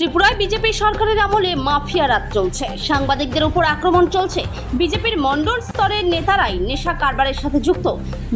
ত্রিপুরায় বিজেপি সরকারের আমলে মাফিয়া রাত চলছে। সাংবাদিকদের উপর আক্রমণ চলছে। বিজেপির মণ্ডল স্তরের নেতারাই নেশা কারবারের সাথে যুক্ত।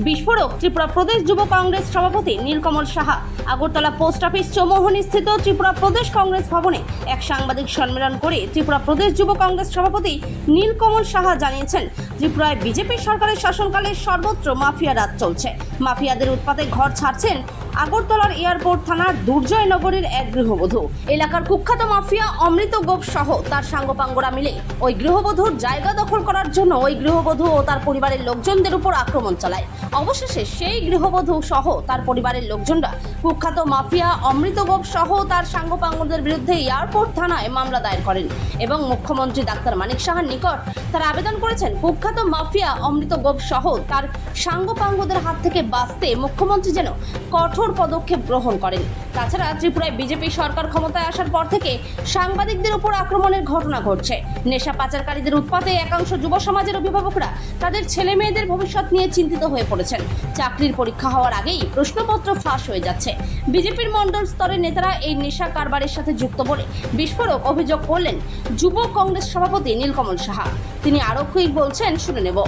বিস্ফোরক ত্রিপুরা প্রদেশ যুব কংগ্রেস সভাপতি নীলকমল সাহা। আগরতলা পোস্ট অফিস চৌমোহনী স্থিত ত্রিপুরা প্রদেশ কংগ্রেস ভবনে এক সাংবাদিক সম্মেলন করে ত্রিপুরা প্রদেশ যুব কংগ্রেস সভাপতি নীলকমল সাহা জানিয়েছেন, ত্রিপুরায় বিজেপি সরকারের শাসনকালে সর্বত্র মাফিয়া রাত চলছে। মাফিয়াদের উৎপাতে ঘর ছাড়ছেন আগরতলার এয়ারপোর্ট থানার দুর্জয় নগরের এক গৃহবধূ। এলাকার কুখ্যাত মাফিয়া অমৃত গোপ সহ তার সাঙ্গপাঙ্গরা মিলে ওই গৃহবধূর জায়গা দখল করার জন্য ওই গৃহবধূ ও তার পরিবারের লোকজনদের উপর আক্রমণ চালায়। অবশেষে সেই গৃহবধূ সহ তার পরিবারের লোকজনরা কুখ্যাত মাফিয়া অমৃত গোপ সহ তার সাঙ্গপাঙ্গদের বিরুদ্ধে এয়ারপোর্ট থানায় মামলা দায়ের করেন এবং মুখ্যমন্ত্রী ডাক্তার মানিক সাহার নিকট তারা আবেদন করেছেন কুখ্যাত মাফিয়া অমৃত গোপ সহ তার সাঙ্গপাঙ্গদের হাত থেকে বাঁচতে মুখ্যমন্ত্রী যেন কঠোর পদক্ষেপ গ্রহণ করেন। তাছাড়া ত্রিপুরায় বিজেপি সরকার ক্ষমতায় আসার পর থেকে সাংবাদিকদের উপর আক্রমণের ঘটনা ঘটছে। নেশা পাচারকারীদের উৎপাতে একাংশ যুব সমাজের অভিভাবকরা তাদের ছেলে মেয়েদের ভবিষ্যৎ নিয়ে চিন্তিত হয়ে পড়েছেন। চাকরির পরীক্ষা হওয়ার আগেই প্রশ্নপত্র ফাঁস হয়ে যাচ্ছে। বিজেপির মণ্ডল স্তরের নেতারা এই নেশা কারবারের সাথে যুক্ত বলে বিস্ফোরক অভিযোগ করলেন যুব কংগ্রেস সভাপতি নীলকমল সাহা। তিনি আরও বলছেন, শুনে নেব।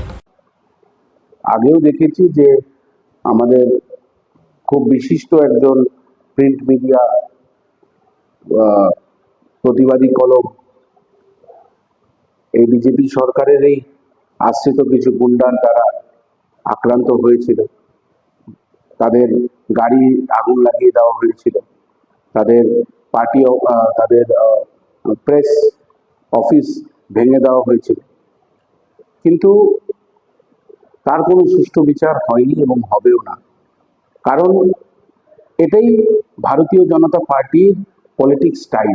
আগেও দেখেছি যে আমাদের খুব বিশিষ্ট একজন প্রিন্ট মিডিয়া প্রতিবাদী কলম। এই বিজেপি সরকারেরই আশ্রিত কিছু গুন্ডার দ্বারা আক্রান্ত হয়েছিল। তাদের গাড়ি আগুন লাগিয়ে দেওয়া হয়েছিল। তাদের পার্টি তাদের প্রেস অফিস ভেঙে দেওয়া হয়েছিল। কিন্তু তার কোনো সুষ্ঠু বিচার হয়নি এবং হবেও না। কারণ এটাই ভারতীয় জনতা পার্টির পলিটিক্স স্টাইল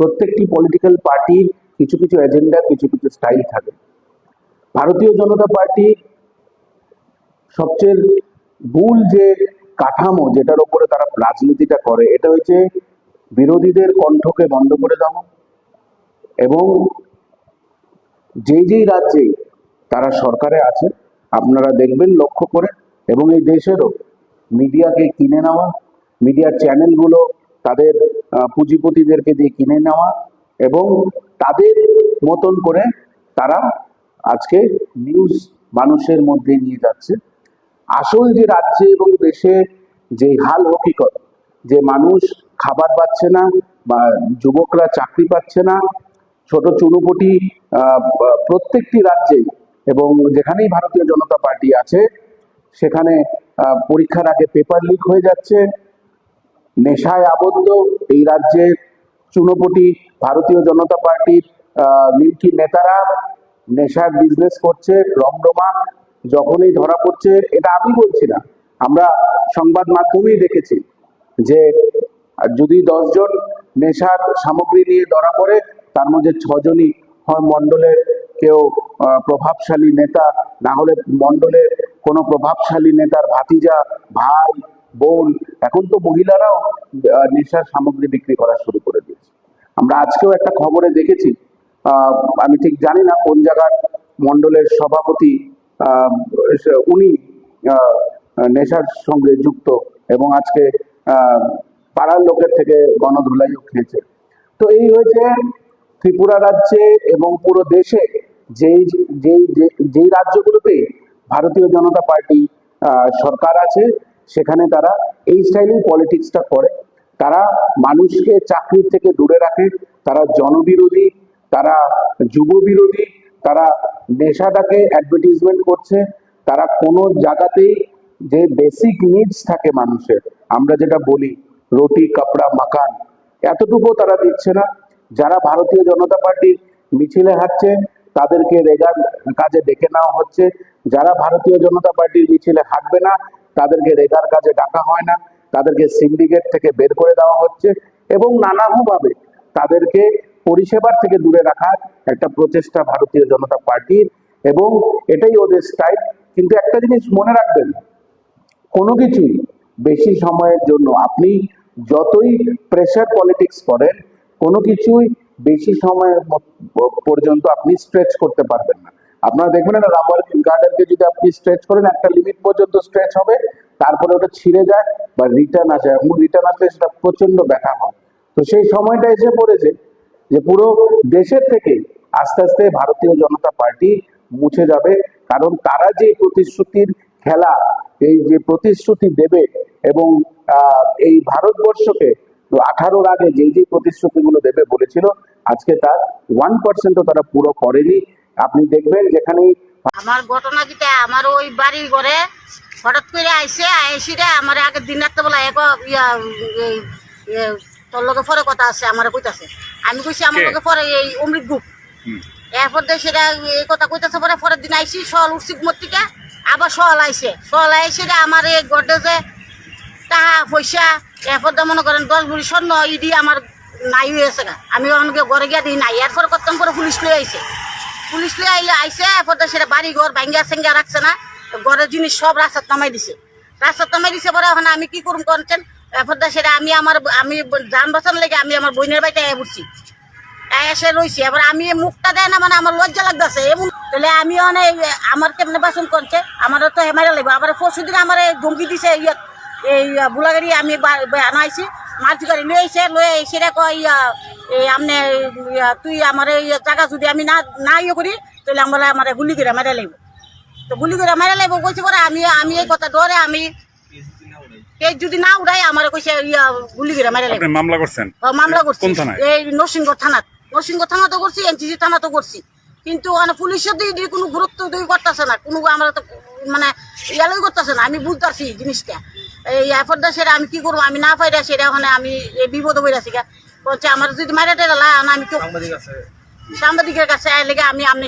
প্রত্যেকটি পলিটিক্যাল পার্টির কিছু কিছু এজেন্ডা কিছু কিছু স্টাইল থাকে। ভারতীয় জনতা পার্টির সবচেয়ে মূল যে কাঠামো যেটার উপরে তারা রাজনীতিটা করে, এটা হচ্ছে বিরোধীদের কণ্ঠকে বন্ধ করে দেওয়া এবং যেই যেই রাজ্যেই তারা সরকারে আছে, আপনারা দেখবেন লক্ষ্য করে এবং এই দেশেরও মিডিয়াকে কিনে নেওয়া মিডিয়ার চ্যানেলগুলো তাদের পুঁজিপতিদেরকে দিয়ে কিনে নেওয়া এবং তাদের মতন করে তারা আজকে নিউজ মানুষের মধ্যে নিয়ে যাচ্ছে। আসল যে রাজ্যে এবং দেশে যে হাল হকিকত, যে মানুষ খাবার পাচ্ছে না বা যুবকরা চাকরি পাচ্ছে না, ছোট চুনুপটি প্রত্যেকটি রাজ্যে এবং যেখানেই ভারতীয় জনতা পার্টি আছে, সেখানে পরীক্ষার আগে পেপার লিক হয়ে যাচ্ছে, নেশায় আবদ্ধ, এই রাজ্যের চুনোপটি ভারতীয় জনতা পার্টির নিউকি নেতারা নেশার বিজনেস করছে, রমরমা যখনই ধরা পড়ছে, এটা আমি বলছি না, আমরা সংবাদ মাধ্যমেই দেখেছি যে যদি দশজন নেশার সামগ্রী নিয়ে ধরা পড়ে, তার মধ্যে ছজনই হয় মণ্ডলের কেউ প্রভাবশালী নেতা, না হলে মণ্ডলের কোনো প্রভাবশালী নেতার ভাতিজা, ভাই, বোন, এখন তো মহিলারাও নেশার সামগ্রী বিক্রি করা শুরু করে দিয়েছে। আমরা আজকেও একটা খবরে দেখেছি আমি ঠিক জানি না কোন জায়গার মণ্ডলের সভাপতি উনি নেশার সঙ্গে যুক্ত এবং আজকে পাড়ার লোকের থেকে গণধুলাইও খেয়েছে। তো এই হয়েছে ত্রিপুরা রাজ্যে এবং পুরো দেশে যেই যেই যেই রাজ্যগুলোতে ভারতীয় জনতা পার্টি সরকার আছে, সেখানে তারা এই স্টাইলেই পলিটিক্সটা করে। তারা মানুষকে চাকরির থেকে দূরে রাখে, তারা জনবিরোধী, তারা যুব বিরোধী তারা নেশাটাকে অ্যাডভার্টিজমেন্ট করছে। তারা কোনো জায়গাতেই যে বেসিক নিডস থাকে মানুষের, আমরা যেটা বলি, রুটি, কাপড়া, মাকান এতটুকু তারা দিচ্ছে না। যারা ভারতীয় জনতা পার্টির মিছিলে হাঁটছে তাদেরকে রেগার কাজে ডেকে নেওয়া হচ্ছে। যারা ভারতীয় জনতা পার্টির মিছিলে হাঁটবে না, তাদেরকে রেগার কাজে ডাকা হয় না। তাদেরকে সিন্ডিকেট থেকে বের করে দেওয়া হচ্ছে এবং নানাভাবে তাদেরকে পরিষেবার থেকে দূরে রাখার একটা প্রচেষ্টা ভারতীয় জনতা পার্টির এবং এটাই ওদের স্টাইল কিন্তু একটা জিনিস মনে রাখবেন, কোনো কিছুই বেশি সময়ের জন্য আপনি যতই প্রেশার পলিটিক্স করেন কোনো কিছুই বেশি সময়ের পর্যন্ত আপনি স্ট্রেচ করতে পারবেন না। আপনারা দেখবেন না রাবার গার্ডেনকে যদি আপনি স্ট্রেচ করেন, একটা লিমিট পর্যন্ত স্ট্রেচ হবে, তারপরে ওটা ছিঁড়ে যায় বা রিটার্ন আসে। এবং রিটার্ন আসলে সেটা প্রচণ্ড ব্যথা হয়। তো সেই সময়টা এসে পড়েছে যে পুরো দেশের থেকে আস্তে আস্তে ভারতীয় জনতা পার্টি মুছে যাবে। কারণ তারা যে প্রতিশ্রুতির খেলা, এই যে প্রতিশ্রুতি দেবে এবং এই ভারতবর্ষকে আঠারোর আগে যে যে প্রতিশ্রুতিগুলো দেবে বলেছিল আজকে তার ওয়ান পার্সেন্টও তারা পুরো করেনি আপনি দেখবেন যেখানে আমার ঘটনা যেটা আমার ওই বাড়ি ঘরে হঠাৎ করে আইসে আইসি রে আমার আগের দিন রাত্রে বলা এক ইয়া তোর লগে পরে কথা আছে আমার কইতাছে আমি কইছি আমার কে? লগে পরে এই অমৃত হুম। এরপর সেটা এই কথা কইতাছে পরে পরের দিন আইসি সল উঠছি থেকে আবার সল আইসে সল আইসে রে আমার এই গডেজে টাকা, পয়সা, এরপর দিয়ে মনে করেন দশ ভরি স্বর্ণ, ইডি আমার নাই হয়েছে গা। আমি অনেকে ঘরে গিয়ে দিই নাই। এরপর করতাম পরে পুলিশ লয়ে আইসে পুলিশ লয়ে আইলে আইসে এরপর দিয়ে সেটা বাড়ি ঘর ভাঙ্গা সেঙ্গা রাখছে না। ঘরের জিনিস সব রাস্তার নামাই দিছে। রাস্তার নামাই দিছে পরে এখন আমি কি করুম করছেন এরপর দিয়ে সেটা আমি আমার, আমি যান বাঁচানোর লেগে আমি আমার বোনের বাড়িতে আয়া পড়ছি। এসে রয়েছি এবার আমি মুখটা দেয় না মানে আমার লজ্জা লাগতেছে। এমন তাহলে আমি অনেক আমার কেমনে বাসন করছে আমার তো হেমারে লাগবে। আবার পরশু দিন আমার ধমকি দিছে ইয়া এই বুলাগাড়ি আমি আনাইছি মাছ গাড়ি লয়ে আইসে লয়ে এসে রে কয় ইয়া এই আমনে তুই আমার এই জায়গা যদি আমি না না ইয়ে করি তাহলে আমার আমার গুলি করে মেরে লাগবে তো গুলি করে মেরে লাগবে কইছে পরে আমি আমি এই কথা ধরে আমি যদি না উড়াই আমার কইছে ইয়া গুলি করে মেরে লাগবে মামলা করছেন? ও, মামলা করছি? এই নরসিংহ থানা নরসিংহ থানা তো করছি এনসিসি থানা তো করছি। কিন্তু মানে পুলিশের দিয়ে কোনো গুরুত্ব দিয়ে করতেছে না। কোনো আমরা তো মানে ইয়ালই করতেছে না। আমি বুঝতেছি জিনিসটা। এই দিয়ে সেটা আমি কি করব? আমি না পাইরা সেটা ওখানে আমি এই বিপদ হয়ে আছি বলছে আমার যদি মারা টেরা লা আমি কেউ সাংবাদিকের কাছে আইলে আমি আপনি